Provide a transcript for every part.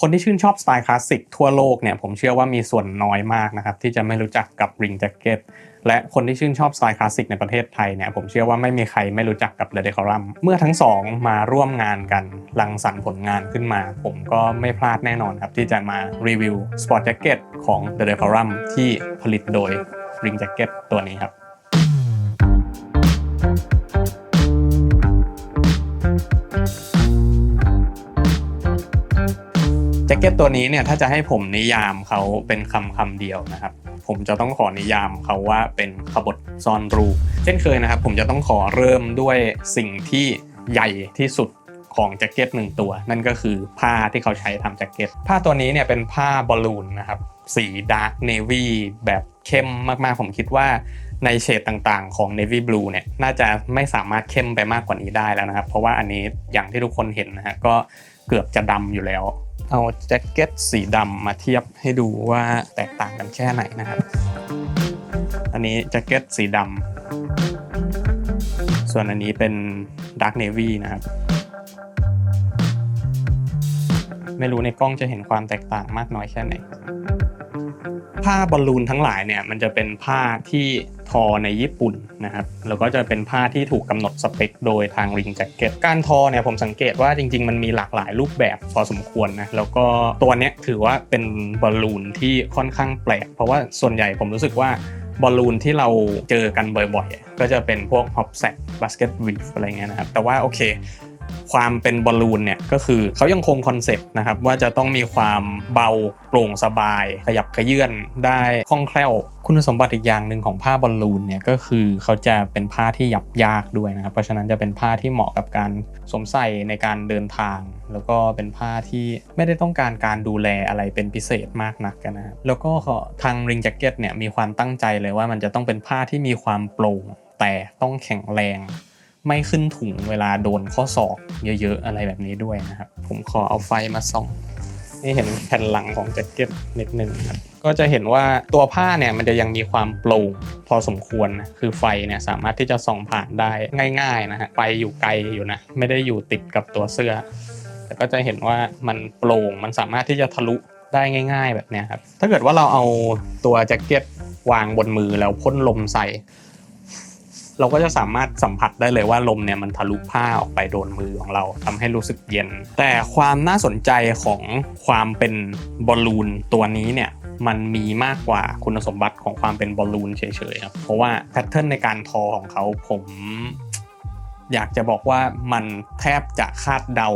คนที่ชื่นชอบสไตล์คลาสสิกทั่วโลกเนี่ยผมเชื่อว่ามีส่วนน้อยมากนะครับที่จะไม่รู้จักกับริงแจ็คเก็ตและคนที่ชื่นชอบสไตล์คลาสสิกในประเทศไทยเนี่ยผมเชื่อว่าไม่มีใครไม่รู้จักกับเดอะเดคอรัมเมื่อทั้งสองมาร่วมงานกันรังสรรค์ผลงานขึ้นมา ผมก็ไม่พลาดแน่นอนครับที่จะมารีวิวสปอร์ตแจ็คเก็ตของ The Decorum ที่ผลิตโดย Ring Jacket ตัวนี้ครับ แจ็คเก็ตตัวนี้เนี่ยถ้าจะให้ผมนิยามเขาเป็นคำคำเดียวนะครับ ผมจะต้องขอนิยามเขาว่าเป็นขบฏซ่อนรูเช่นเคยนะครับ ผมจะต้องขอเริ่มด้วยสิ่งที่ใหญ่ที่สุดของแจ็คเก็ตหนึ่งตัว นั่นก็คือผ้าที่เขาใช้ทำแจ็คเก็ต ผ้าตัวนี้เนี่ยเป็นผ้าบอลลูนนะครับสีดาร์กเนวีแบบเข้มมากๆ ผมคิดว่าในเฉดต่างๆของ Navy Blue เนี่ยน่าจะไม่สามารถเข้มไปมากกว่านี้ได้แล้วนะครับ เพราะว่าอันนี้อย่างที่ทุกคนเห็นนะฮะก็เกือบจะดำอยู่แล้ว เอาแจ็คเก็ตสีดำมาเทียบให้ดูว่าแตกต่างกันแค่ไหนนะครับ อันนี้แจ็คเก็ตสีดำ ส่วนอันนี้เป็นดาร์กเนวีนะครับ ไม่รู้ในกล้องจะเห็นความแตกต่างมากน้อยแค่ไหน ผ้าบอลลูนทั้งหลายเนี่ยมันจะเป็นผ้าที่ทอในญี่ปุ่นนะครับแล้วก็จะเป็นผ้าที่ถูกกำหนดสเปคโดยทางริงแจ็คเก็ตการทอเนี่ยผมสังเกตว่าจริง ๆ มันมีหลากหลายรูปแบบพอสมควรนะแล้วก็ตัวเนี้ยถือว่าเป็นบอลลูนที่ค่อนข้างแปลก เพราะว่าส่วนใหญ่ผมรู้สึกว่าบอลลูนที่เราเจอกันบ่อยๆ ก็จะเป็นพวกฮอปแซกบาสเกตวิฟอะไรเงี้ยนะครับแต่ว่าโอเค ความเป็นบอลลูนเนี่ยก็คือเขายังคงคอนเซปต์นะครับว่าจะต้องมีความเบาโปร่งสบาย ขยับขยื่นได้คล่องแคล่ว คุณสมบัติอีกอย่างหนึ่งของผ้าบอลลูนเนี่ยก็คือเขาจะเป็นผ้าที่ยับยากด้วยนะครับ เพราะฉะนั้นจะเป็นผ้าที่เหมาะกับการสวมใส่ในการเดินทาง แล้วก็เป็นผ้าที่ไม่ได้ต้องการการดูแลอะไรเป็นพิเศษมากนักนะครับแล้วก็ทางริงแจ็คเก็ตเนี่ยมีความตั้งใจเลยว่ามันจะต้องเป็นผ้าที่มีความโปร่งแต่ต้องแข็งแรง ไม่ขึ้นถุงเวลาโดนข้อศอกเยอะๆอะไรแบบนี้ด้วยนะครับ ผมขอเอาไฟมาส่องให้เห็นแผ่นหลังของแจ็คเก็ตนิดนึงครับก็จะเห็นว่าตัวผ้าเนี่ยมันจะยังมีความโปร่งพอสมควรนะคือไฟเนี่ยสามารถที่จะส่องผ่านได้ง่าย ๆนะฮะไฟอยู่ไกลอยู่นะไม่ได้อยู่ติดกับตัวเสื้อ แต่ก็จะเห็นว่ามันโปร่งมันสามารถที่จะทะลุได้ง่าย ๆ แบบเนี้ยครับถ้าเกิดว่าเราเอาตัวแจ็คเก็ตวางบนมือแล้วพ่นลมใส่ เราก็จะสามารถสัมผัสได้เลยว่าลมเนี่ยมันทะลุผ้าออกไปโดนมือของเราทำให้รู้สึกเย็น แต่ความน่าสนใจของความเป็นบอลลูนตัวนี้เนี่ยมันมีมากกว่าคุณสมบัติของความเป็นบอลลูนเฉยๆครับเพราะว่าแพทเทิร์นในการทอของเขาผม อยากจะบอกว่ามันแทบจะคาดเดา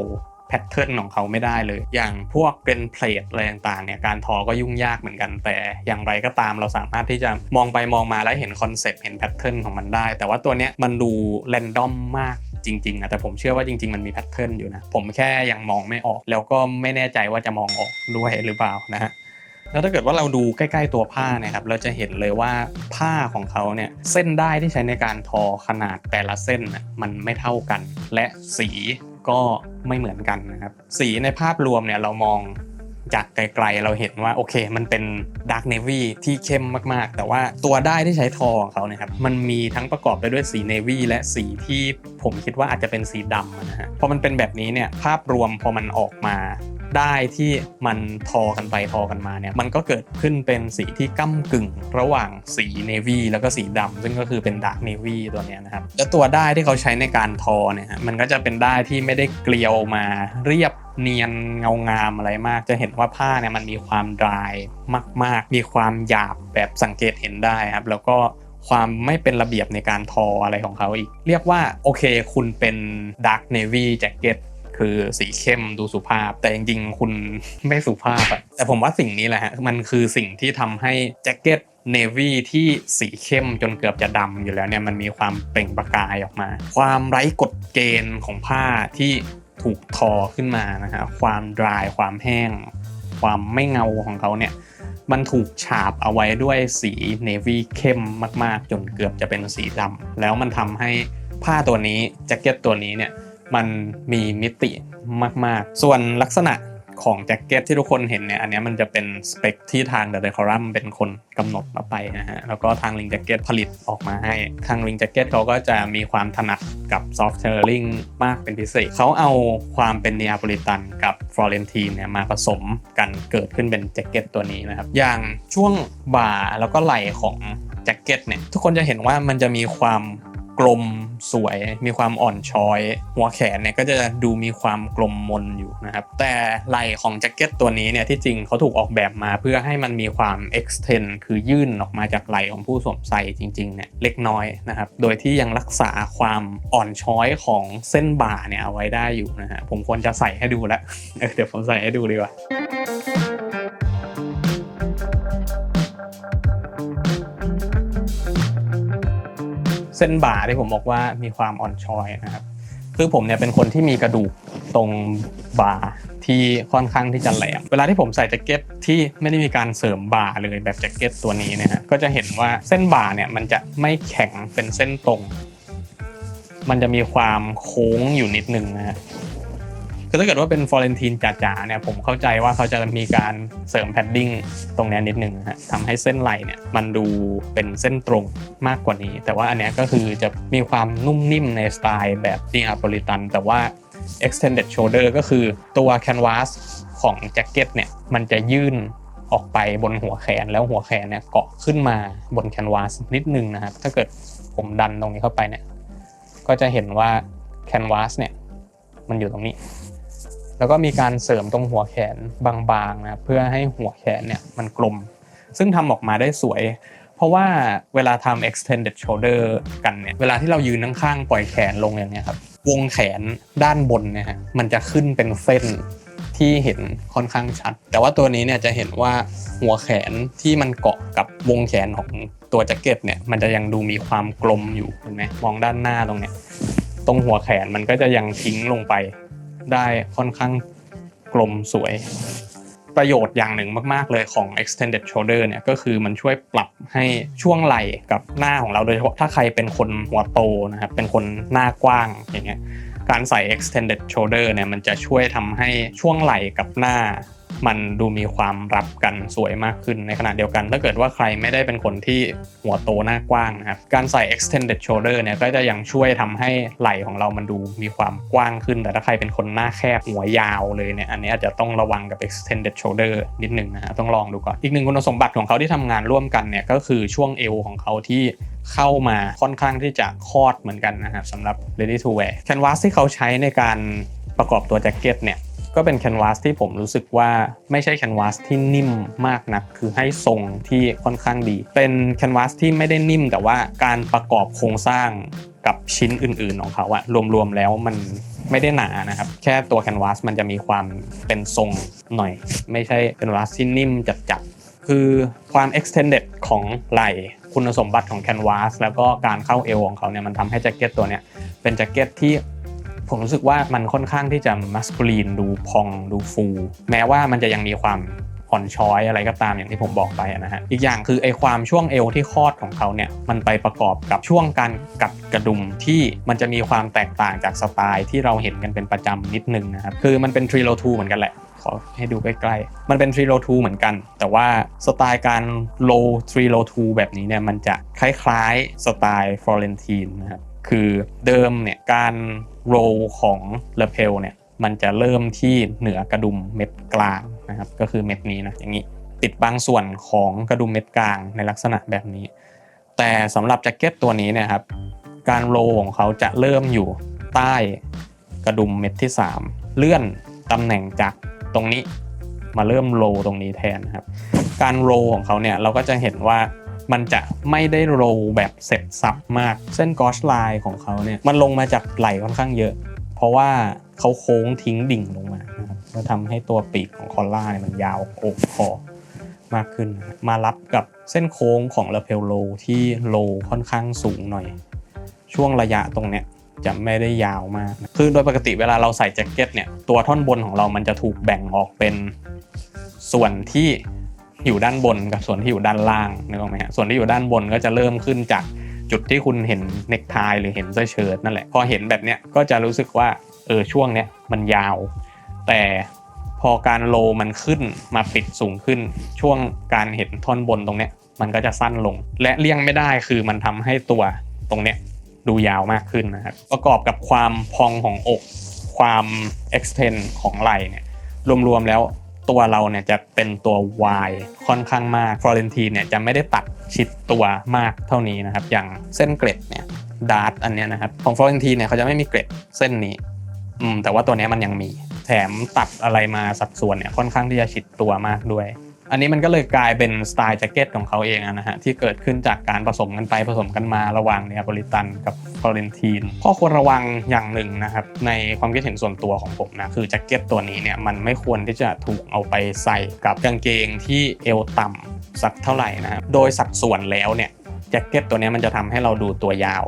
พทเทิร์นของเขาไม่ได้เลย อย่างพวกเป็นเพลทอะไรต่างๆเนี่ยการทอก็ยุ่งยากเหมือนกัน แต่อย่างไรก็ตามเราสามารถที่จะมองไปมองมาแล้วเห็นคอนเซปต์เห็นแพทเทิร์นของมันได้ แต่ว่าตัวเนี้ยมันดูแรนดอมมากจริงๆนะแต่ผมเชื่อว่าจริง ๆ มันมีแพทเทิร์นอยู่นะ ผมแค่ยังมองไม่ออก แล้วก็ไม่แน่ใจว่าจะมองออกด้วยหรือเปล่านะฮะแล้วถ้าเกิดว่าเราดูใกล้ๆตัวผ้าเนี่ยครับเราจะเห็นเลยว่าผ้าของเขาเนี่ยเส้นได้ที่ใช้ในการทอขนาดแต่ละเส้นน่ะมันไม่เท่ากัน และสี ก็ไม่เหมือนกันนะครับสีในภาพรวมเนี่ยเรามองจากไกลๆเราเห็นว่าโอเค มันเป็นดาร์กเนวีที่เข้มมากๆ แต่ว่าตัวได้ที่ใช้ทอของเขาเนี่ยครับมันมีทั้งประกอบไปด้วยสีเนวีและสีที่ผมคิดว่าอาจจะเป็นสีดำนะฮะพอมันเป็นแบบนี้เนี่ยภาพรวมพอมันออกมา ได้ที่มันทอกันไปทอกันมาเนี่ยมันก็เกิดขึ้นเป็นสีที่ก้ากึ่ง ระหว่างสีเนวีแล้วก็สีดำซึ่งก็คือเป็นดาร์กเนวีตัวนี้นะครับแล้วตัวได้ที่เขาใช้ในการทอเนี่ยฮะมันก็จะเป็นได้ที่ไม่ได้เกลียวมาเรียบเนียนเงางามอะไรมาก จะเห็นว่าผ้าเนี่ยมันมีความดรายมาก ๆ มีความหยาบแบบสังเกตเห็นได้ครับ แล้วก็ความไม่เป็นระเบียบในการทออะไรของเขาอีก เรียกว่าโอเคคุณเป็นดาร์กเนวีแจ็คเก็ต คือสีเข้มดูสุภาพ แต่จริงๆคุณไม่สุภาพอะแต่ผมว่าสิ่งนี้แหละฮะมันคือสิ่งที่ทำให้แจ็คเก็ตเนวี่ที่สีเข้มจนเกือบจะดำอยู่แล้วเนี่ยมันมีความเปล่งประกายออกมา ความไร้กฎเกณฑ์ของผ้าที่ถูกทอขึ้นมานะฮะความดรายความแห้ง ความไม่เงาของเขาเนี่ยมันถูกฉาบเอาไว้ด้วยสีเนวี่เข้มมากๆ จนเกือบจะเป็นสีดำแล้วมันทำให้ผ้าตัวนี้แจ็คเก็ตตัวนี้เนี่ย มันมีมิติมาก ๆ ส่วนลักษณะของแจ็คเก็ตที่ทุกคนเห็นเนี่ยอันนี้มันจะเป็นสเปคที่ทางเดอะเดคอรัมเป็นคนกำหนดมาไปนะฮะแล้วก็ทางลิงแจ็คเก็ตผลิตออกมาให้ทางลิงแจ็คเก็ตเขาก็จะมีความถนัดกับซอฟต์เทอร์ลิงมากเป็นพิเศษเขาเอาความเป็นเนียโปลิตันกับฟลอเรนทีนเนี่ยมาผสมกันเกิดขึ้นเป็นแจ็คเก็ตตัวนี้นะครับอย่างช่วงบ่าแล้วก็ไหล่ของแจ็คเก็ตเนี่ยทุกคนจะเห็นว่ามันจะมีความ กลมสวย มีความอ่อนช้อย หัวแขนเนี่ยก็จะดูมีความกลมมนอยู่นะครับ แต่ไหล่ของแจ็คเก็ตตัวนี้เนี่ยที่จริงเขาถูกออกแบบมาเพื่อให้มันมีความ extend คือยื่นออกมาจากไหล่ของผู้สวมใส่จริงๆเนี่ยเล็กน้อยนะครับ โดยที่ยังรักษาความอ่อนช้อยของเส้นบ่าเนี่ยเอาไว้ได้อยู่นะฮะผมควรจะใส่ให้ดูแล้วเดี๋ยวผมใส่ให้ดูดีกว่า เส้นบ่าที่ผมบอกว่ามีความอ่อนช้อยนะครับคือผมเนี่ยเป็นคนที่มีกระดูกตรงบ่าที่ค่อนข้างที่จะแหลม เวลาที่ผมใส่แจ็คเก็ตที่ไม่ได้มีการเสริมบ่าเลยแบบแจ็คเก็ตตัวนี้นะฮะก็จะเห็นว่าเส้นบ่าเนี่ยมันจะไม่แข็งเป็นเส้นตรง มันจะมีความโค้งอยู่นิดนึงนะฮะ คือถ้าเกิดว่าเป็นฟลอเรนทีนจ๋าๆเนี่ยผมเข้าใจว่าเขาจะมีการเสริมแพดดิ้งตรงนี้นิดนึงนะฮะทำให้เส้นไหลเนี่ยมันดูเป็นเส้นตรงมากกว่านี้ แต่ว่าอันนี้ก็คือจะมีความนุ่มนิ่มในสไตล์แบบดีอาโปลิตันแต่ว่า extended shoulder ก็คือตัว canvas ของแจ็คเก็ตเนี่ยมันจะยื่นออกไปบนหัวแขนแล้วหัวแขนเนี่ยเกาะขึ้นมาบนแคนวาสนิดนึงนะครับถ้าเกิดผมดันตรงนี้เข้าไปเนี่ยก็จะเห็นว่าแคนวาสเนี่ยมันอยู่ตรงนี้ แล้วก็มีการเสริมตรงหัวแขนบางๆนะเพื่อให้หัวแขนเนี่ยมันกลม ซึ่งทำออกมาได้สวย เพราะว่าเวลาทำ extended shoulder กันเนี่ยเวลาที่เรายืนข้างๆปล่อยแขนลงอย่างเนี้ยครับวงแขนด้านบนเนี่ยฮะมันจะขึ้นเป็นเส้นที่เห็นค่อนข้างชัด แต่ว่าตัวนี้เนี่ยจะเห็นว่าหัวแขนที่มันเกาะกับวงแขนของตัวแจ็คเก็ตเนี่ยมันจะยังดูมีความกลมอยู่เห็นไหมมองด้านหน้าตรงเนี้ยตรงหัวแขนมันก็จะยังทิ้งลงไป ได้ค่อนข้างกลมสวย ประโยชน์อย่างหนึ่งมาก ๆ เลยของ extended shoulder เนี่ยก็คือมันช่วยปรับให้ช่วงไหล่กับหน้าของเราโดยเฉพาะถ้าใครเป็นคนหัวโตนะครับเป็นคนหน้ากว้างอย่างเงี้ยการใส่ extended shoulder เนี่ยมันจะช่วยทำให้ช่วงไหล่กับหน้า มันดูมีความรับกันสวยมากขึ้นในขณะเดียวกัน ถ้าเกิดว่าใครไม่ได้เป็นคนที่หัวโตหน้ากว้างนะครับการใส่ extended shoulder เนี่ยก็จะยังช่วยทำให้ไหล่ของเรามันดูมีความกว้างขึ้น แต่ถ้าใครเป็นคนหน้าแคบหัวยาวเลยเนี่ยอันนี้อาจจะต้องระวังกับ extended shoulder นิดนึงนะฮะต้องลองดูก่อนอีกหนึ่งคุณสมบัติของเขาที่ทำงานร่วมกันเนี่ยก็คือช่วงเอวของเขาที่เข้ามาค่อนข้างที่จะคลอดเหมือนกันนะครับสำหรับ ready to wear canvas ที่เขาใช้ในการประกอบตัวแจ็คเก็ตเนี่ย ก็เป็นแคนวาสที่ผมรู้สึกว่าไม่ใช่แคนวาสที่นิ่มมากนัก คือให้ทรงที่ค่อนข้างดี เป็นแคนวาสที่ไม่ได้นิ่ม แต่ว่าการประกอบโครงสร้างกับชิ้นอื่น ๆ ของเขาอะรวม ๆ แล้วมันไม่ได้หนานะครับ แค่ตัวแคนวาสมันจะมีความเป็นทรงหน่อย ไม่ใช่แคนวาสที่นิ่มจัดๆคือความ extended ของไหล่คุณสมบัติของแคนวาสแล้วก็การเข้าเอวของเขาเนี่ยมันทำให้แจ็คเก็ตตัวเนี้ยเป็นแจ็คเก็ตที่ ผมรู้สึกว่ามันค่อนข้างที่จะมัสคูลีนดูพองดูฟู แม้ว่ามันจะยังมีความอ่อนช้อยอะไรก็ตามอย่างที่ผมบอกไปนะฮะอีกอย่างคือไอความช่วงเอวที่คลอดของเขาเนี่ยมันไปประกอบกับช่วงการกัดกระดุมที่มันจะมีความแตกต่างจากสไตล์ที่เราเห็นกันเป็นประจำนิดนึงนะครับคือมันเป็นทริโลทูเหมือนกันแหละขอให้ดูใกล้ๆ มันเป็นทริโลทูเหมือนกัน แต่ว่าสไตล์การโลทริโลทูแบบนี้เนี่ย มันจะคล้ายๆ สไตล์ฟลอเรนทีนนะครับ คือเดิมเนี่ยการโรลของเลเพลเนี่ยมันจะเริ่มที่เหนือกระดุมเม็ดกลางนะครับก็คือเม็ดนี้นะอย่างนี้ปิดบางส่วนของกระดุมเม็ดกลางในลักษณะแบบนี้ แต่สำหรับแจ็คเก็ตตัวนี้เนะครับการโรลของเขาจะเริ่มอยู่ใต้กระดุมเม็ดที่ 3 เลื่อนตำแหน่งจากตรงนี้มาเริ่มโรลตรงนี้แทนนะครับ การโรลของเขาเนี่ยเราก็จะเห็นว่า มันจะไม่ได้โรลแบบเสร็จสับมาก เส้นกอชไลน์ของเขาเนี่ยมันลงมาจากไหลค่อนข้างเยอะ เพราะว่าเขาโค้งทิ้งดิ่งลงมานะครับแล้วทำให้ตัวปีกของคอลล่าเนี่ยมันยาวโอบคอมากขึ้น มารับกับเส้นโค้งของลาเพลโลที่โลค่อนข้างสูงหน่อย ช่วงระยะตรงเนี้ยจะไม่ได้ยาวมาก คือโดยปกติเวลาเราใส่แจ็คเก็ตเนี่ย ตัวท่อนบนของเรามันจะถูกแบ่งออกเป็นส่วนที่ อยู่ด้านบนกับส่วนที่อยู่ด้านล่างนึกออกไหมฮะส่วนที่อยู่ด้านบนก็จะเริ่มขึ้นจากจุดที่คุณเห็นเน็กไทหรือเห็นเสื้อเชิ้ตนั่นแหละพอเห็นแบบเนี้ยก็จะรู้สึกว่าเออช่วงเนี้ยมันยาว แต่พอการโลมันขึ้นมาปิดสูงขึ้น ช่วงการเห็นท่อนบนตรงเนี้ยมันก็จะสั้นลง และเลี่ยงไม่ได้คือมันทำให้ตัวตรงเนี้ยดูยาวมากขึ้นนะครับประกอบกับความพองของอก ความ extend ของไหล่เนี่ยรวมๆแล้ว ตัวเราเนี่ยจะเป็นตัว Y ค่อนข้างมากฟลอเรนทีเนี่ยจะไม่ได้ตัดชิดตัวมากเท่านี้นะครับ อย่างเส้นเกร็ดเนี่ยดาร์ตอันเนี้ยนะครับของฟลอเรนทีเนี่ยเขาจะไม่มีเกร็ดเส้นนี้อืมแต่ว่าตัวเนี้ยมันยังมี แถมตัดอะไรมาสัดส่วนเนี่ยค่อนข้างที่จะชิดตัวมากด้วย อันนี้มันก็เลยกลายเป็นสไตล์แจ็คเก็ตของเขาเองนะฮะที่เกิดขึ้นจากการผสมกันไปผสมกันมาระหว่างเนโปลิตันกับฟลอเรนทีนข้อควรระวังอย่างหนึ่งนะครับในความคิดเห็นส่วนตัวของผมนะคือแจ็คเก็ตตัวนี้เนี่ยมันไม่ควรที่จะถูกเอาไปใส่กับกางเกงที่เอวต่ำสักเท่าไหร่นะครับโดยสัดส่วนแล้วเนี่ยแจ็คเก็ตตัวนี้มันจะทำให้เราดูตัวยาว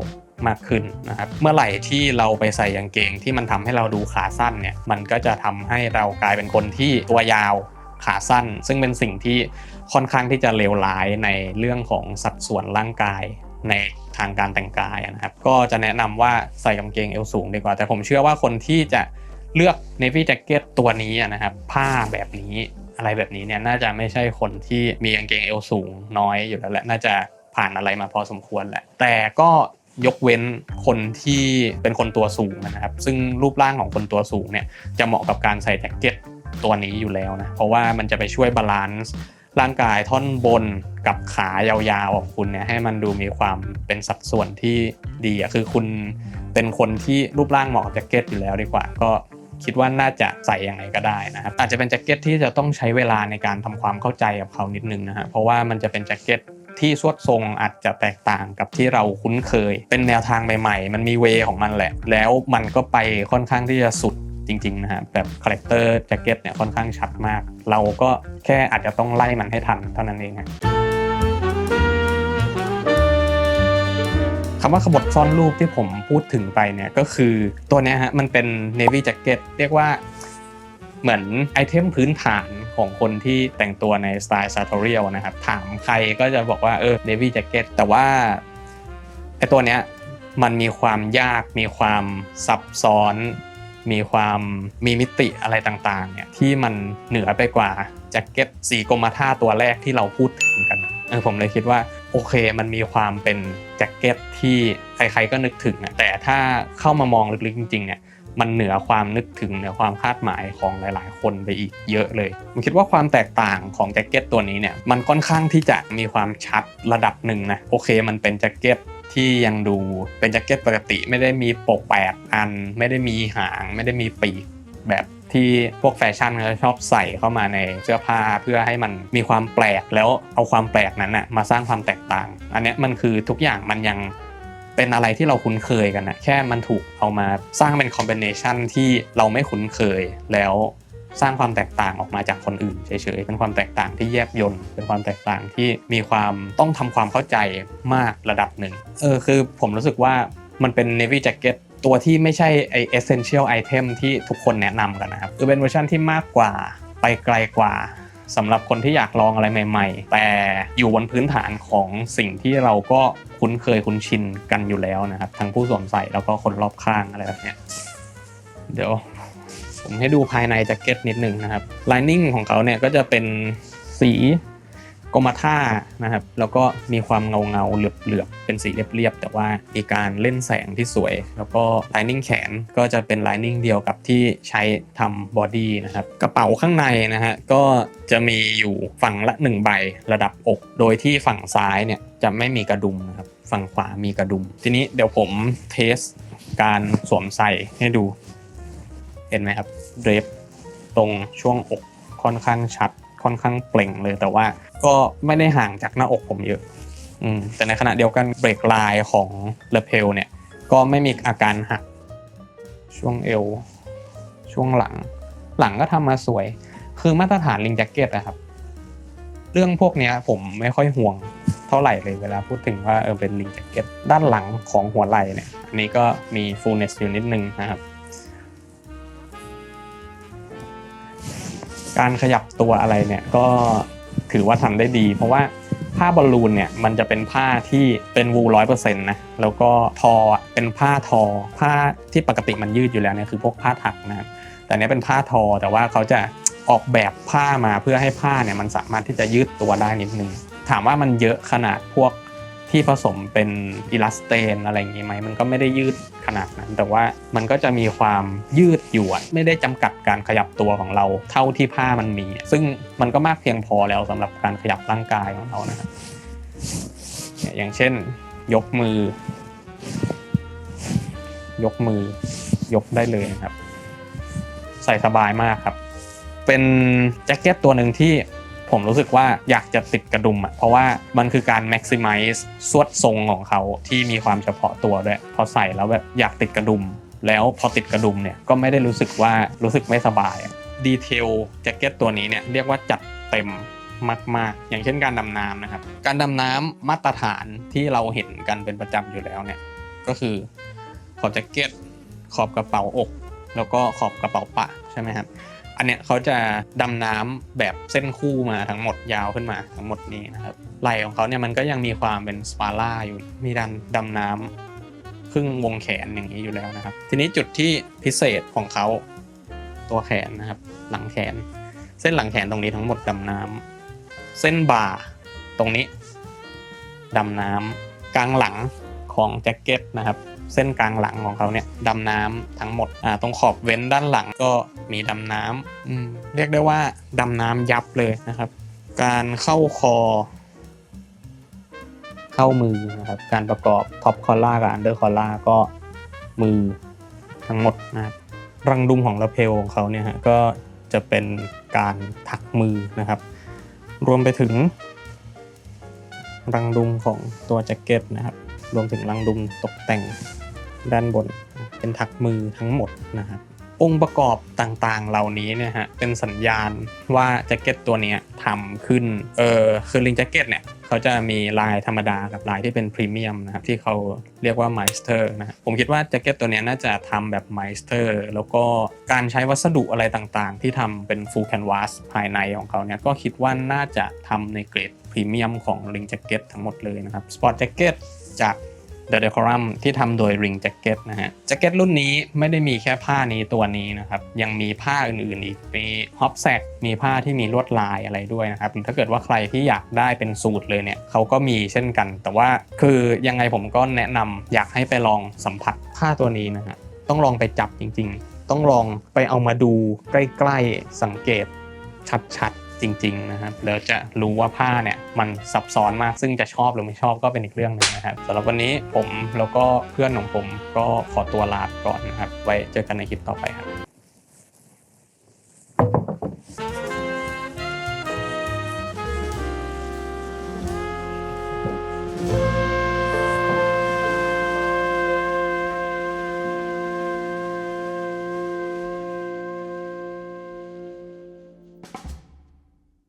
มากขึ้นนะครับเมื่อไหร่ที่เราไปใส่กางเกงที่มันทำให้เราดูขาสั้นเนี่ยมันก็จะทำให้เรากลายเป็นคนที่ตัวยาว ขาสั้น ซึ่งเป็นสิ่งที่ค่อนข้างที่จะเลวร้ายในเรื่องของสัดส่วนร่างกายในทางการแต่งกายนะครับ ก็จะแนะนำว่าใส่กางเกงเอวสูงดีกว่า แต่ผมเชื่อว่าคนที่จะเลือก navy jacket ตัวนี้นะครับ ผ้าแบบนี้อะไรแบบนี้เนี่ยน่าจะไม่ใช่คนที่มีกางเกงเอวสูงน้อยอยู่แล้วแหละน่าจะผ่านอะไรมาพอสมควรแหละ แต่ก็ยกเว้นคนที่เป็นคนตัวสูงนะครับ ซึ่งรูปร่างของคนตัวสูงเนี่ยจะเหมาะกับการใส่แจ็คเก็ต ตัวนี้อยู่แล้วนะ เพราะว่ามันจะไปช่วยบาลานซ์ร่างกายท่อนบนกับขายาวๆของคุณเนี่ยให้มันดูมีความเป็นสัดส่วนที่ดีอะคือคุณเป็นคนที่รูปร่างเหมาะกับแจ็คเก็ตอยู่แล้วดีกว่า ก็คิดว่าน่าจะใส่ยังไงก็ได้นะครับอาจจะเป็นแจ็คเก็ตที่จะต้องใช้เวลาในการทำความเข้าใจกับเขานิดนึงนะฮะเพราะว่ามันจะเป็นแจ็คเก็ตที่สวดทรงอาจจะแตกต่างกับที่เราคุ้นเคย เป็นแนวทางใหม่ ๆ มันมีเวของมันแหละ แล้วมันก็ไปค่อนข้างที่จะสุด จริงๆนะฮะแบบคาแรคเตอร์แจ็คเก็ตเนี่ยค่อนข้างชัดมาก เราก็แค่อาจจะต้องไล่มันให้ทันเท่านั้นเองฮะคำว่าขบถซ่อนรูปที่ผมพูดถึงไปเนี่ยก็คือตัวนี้ฮะมันเป็น navy jacket เรียกว่าเหมือนไอเทมพื้นฐานของคนที่แต่งตัวในสไตล์ sartorial นะครับถามใครก็จะบอกว่าเออ navy jacket แต่ว่าไอตัวเนี้ยมันมีความยากมีความซับซ้อน มีความมีมิติอะไรต่างๆเนี่ยที่มันเหนือไปกว่าแจ็คเก็ตสีกรมท่าตัวแรกที่เราพูดถึงกันเออผมเลยคิดว่าโอเคมันมีความเป็นแจ็คเก็ตที่ใครๆก็นึกถึงอะแต่ถ้าเข้ามามองลึกๆจริงๆเนี่ยมันเหนือความนึกถึงเหนือความคาดหมายของหลาย ๆ คนไปอีกเยอะเลยผมคิดว่าความแตกต่างของแจ็คเก็ตตัวนี้เนี่ยมันค่อนข้างที่จะมีความชัดระดับหนึ่งนะโอเคมันเป็นแจ็คเก็ต ที่ยังดูเป็นแจ็คเก็ตปกติไม่ได้มีปกแปดอัน ไม่ได้มีหาง ไม่ได้มีปีกแบบที่พวกแฟชั่นเขาชอบใส่เข้ามาในเสื้อผ้าเพื่อให้มันมีความแปลกแล้วเอาความแปลกนั้นนะมาสร้างความแตกต่าง อันนี้มันคือทุกอย่างมันยังเป็นอะไรที่เราคุ้นเคยกันนะแค่มันถูกเอามาสร้างเป็นคอมบิเนชันที่เราไม่คุ้นเคยแล้ว สร้างความแตกต่างออกมาจากคนอื่นเฉยๆ เป็นความแตกต่างที่แยบยลเป็นความแตกต่างที่มีความต้องทำความเข้าใจมากระดับหนึ่ง เออคือผมรู้สึกว่ามันเป็น navy jacket ตัวที่ไม่ใช่ไอ essential item ที่ทุกคนแนะนำกันนะครับ คือเป็นเวอร์ชันที่มากกว่าไปไกลกว่าสำหรับคนที่อยากลองอะไรใหม่ ๆ แต่อยู่บนพื้นฐานของสิ่งที่เราก็คุ้นเคยคุ้นชินกันอยู่แล้วนะครับ ทั้งผู้สวมใส่แล้วก็คนรอบข้างอะไรแบบเนี้ยเดี๋ยว ผมให้ดูภายในแจ็คเก็ตนิดนึงนะครับ lining ของเขาเนี่ยก็จะเป็นสีกรมท่านะครับ แล้วก็มีความเงาเงาเหลือบเหลือบเป็นสีเรียบๆ แต่ว่ามีการเล่นแสงที่สวย แล้วก็ lining แขนก็จะเป็น lining เดียวกับที่ใช้ทำบอดี้นะครับ กระเป๋าข้างในนะฮะก็จะมีอยู่ฝั่งละ 1 ใบระดับอก โดยที่ฝั่งซ้ายเนี่ยจะไม่มีกระดุมนะครับ ฝั่งขวามีกระดุม ทีนี้เดี๋ยวผมเทสการสวมใส่ให้ดู ห็นไหมครับเดรฟตรงช่วงอกค่อนข้างชัดค่อนข้างเปล่งเลย แต่ว่าก็ไม่ได้ห่างจากหน้าอกผมเยอะอืมแต่ในขณะเดียวกันเบรกลน์ของเลเพลเนี่ยก็ไม่มีอาการหัก ช่วงเอว ช่วงหลัง หลังก็ทำมาสวย คือมาตรฐานลิงแจ็คเก็ตนะครับ เรื่องพวกนี้ผมไม่ค่อยห่วงเท่าไหร่เลยเวลาพูดถึงว่าเออเป็นลิงแจ็คเก็ตด้านหลังของหัวไหล่เนี่ย อันนี้ก็มีฟูลเนสอยู่นิดนึงนะครับ การขยับตัวอะไรเนี่ยก็ถือว่าทำได้ดี เพราะว่าผ้าบอลลูนเนี่ยมันจะเป็นผ้าที่เป็นวูร้อยเปอร์เซ็นต์นะแล้วก็ทอเป็นผ้าทอ ผ้าที่ปกติมันยืดอยู่แล้วเนี่ยคือพวกผ้าถักนะแต่นเนี้ยเป็นผ้าทอแต่ว่าเขาจะออกแบบผ้ามาเพื่อให้ผ้าเนี่ยมันสามารถที่จะยืดตัวได้นิดนึงถามว่ามันเยอะขนาดพวก ที่ผสมเป็นอิลาสเตนอะไรอย่างงี้ไหมมันก็ไม่ได้ยืดขนาดนั้น แต่ว่ามันก็จะมีความยืดอยู่อะไม่ได้จำกัดการขยับตัวของเราเท่าที่ผ้ามันมี ซึ่งมันก็มากเพียงพอแล้วสำหรับการขยับร่างกายของเรานะครับอย่างเช่น ยกมือ ยกมือยกได้เลยนะครับ ใส่สบายมากครับ เป็นแจ็คเก็ตตัวหนึ่งที่ ผมรู้สึกว่าอยากจะติดกระดุมอะเพราะว่ามันคือการ maximize สวดทรงของเขาที่มีความเฉพาะตัวด้วยพอใส่แล้วแบบอยากติดกระดุม แล้วพอติดกระดุมเนี่ยก็ไม่ได้รู้สึกว่ารู้สึกไม่สบายดีเทลแจ็คเก็ตตัวนี้เนี่ยเรียกว่าจัดเต็มมากๆ อย่างเช่นการดำน้ำนะครับ การดำน้ำมาตรฐานที่เราเห็นกันเป็นประจำอยู่แล้วเนี่ยก็คือขอบแจ็คเก็ตขอบกระเป๋าอก แล้วก็ขอบกระเป๋าปะใช่ไหมครับ อันเนี้ยเขาจะดำน้ำแบบเส้นคู่มาทั้งหมดยาวขึ้นมาทั้งหมดนี้นะครับไหลของเขาเนี่ยมันก็ยังมีความเป็นสปาร่าอยู่มีดันดำน้ำครึ่งวงแขนอย่างนี้อยู่แล้วนะครับ ทีนี้จุดที่พิเศษของเขาตัวแขนนะครับ หลังแขน เส้นหลังแขนตรงนี้ทั้งหมดดำน้ำเส้นบ่าตรงนี้ดำน้ำกลางหลังของแจ็คเก็ตนะครับ เส้นกลางหลังของเขาเนี่ยดำน้ำทั้งหมดอ่าตรงขอบเว้นด้านหลังก็มีดำน้ำอืมเรียกได้ว่าดำน้ำยับเลยนะครับ การเข้าคอ เข้ามือนะครับ การประกอบท็อปคอล่ากับอันเดอร์คอล่าก็มือทั้งหมดนะครับรังดุมของลาเพลของเขาเนี่ยฮะก็จะเป็นการถักมือนะครับ รวมไปถึง รังดุมของตัวแจ็คเก็ตนะครับ รวมถึงรังดุมตกแต่ง ด้านบนเป็นถักมือทั้งหมดนะครับองค์ประกอบต่างๆ เหล่านี้เนี่ยฮะเป็นสัญญาณว่าแจ็คเก็ตตัวนี้ทำขึ้นเออคือลิงแจ็คเก็ตเนี่ยเขาจะมีลายธรรมดากับลายที่เป็นพรีเมียมนะครับที่เขาเรียกว่าไมสเตอร์นะผมคิดว่าแจ็คเก็ตตัวนี้น่าจะทำแบบไมสเตอร์แล้วก็การใช้วัสดุอะไรต่างๆ ที่ทำเป็น full canvas ภายในของเขาเนี่ยก็คิดว่าน่าจะทำในเกรดพรีเมียมของลิงแจ็คเก็ตทั้งหมดเลยนะครับสปอร์ตแจ็คเก็ตจาก The Decorum ที่ทำโดย Ring Jacket นะฮะแจ็คเก็ตรุ่นนี้ไม่ได้มีแค่ผ้านี้ตัวนี้นะครับ ยังมีผ้าอื่นๆอีก มีฮอปแซกมีผ้าที่มีลวดลายอะไรด้วยนะครับ ถ้าเกิดว่าใครที่อยากได้เป็นสูตรเลยเนี่ยเขาก็มีเช่นกัน แต่ว่าคือยังไงผมก็แนะนำอยากให้ไปลองสัมผัสผ้าตัวนี้นะฮะต้องลองไปจับจริงๆ ต้องลองไปเอามาดูใกล้ๆสังเกตชัดๆ จริงๆนะครับแล้วจะรู้ว่าผ้าเนี่ยมันซับซ้อนมากซึ่งจะชอบหรือไม่ชอบก็เป็นอีกเรื่องหนึงนะครับสำหรับวันนี้ผมแล้วก็เพื่อนของผมก็ขอตัวลาไปก่อนนะครับ ไว้เจอกันในคลิปต่อไปครับ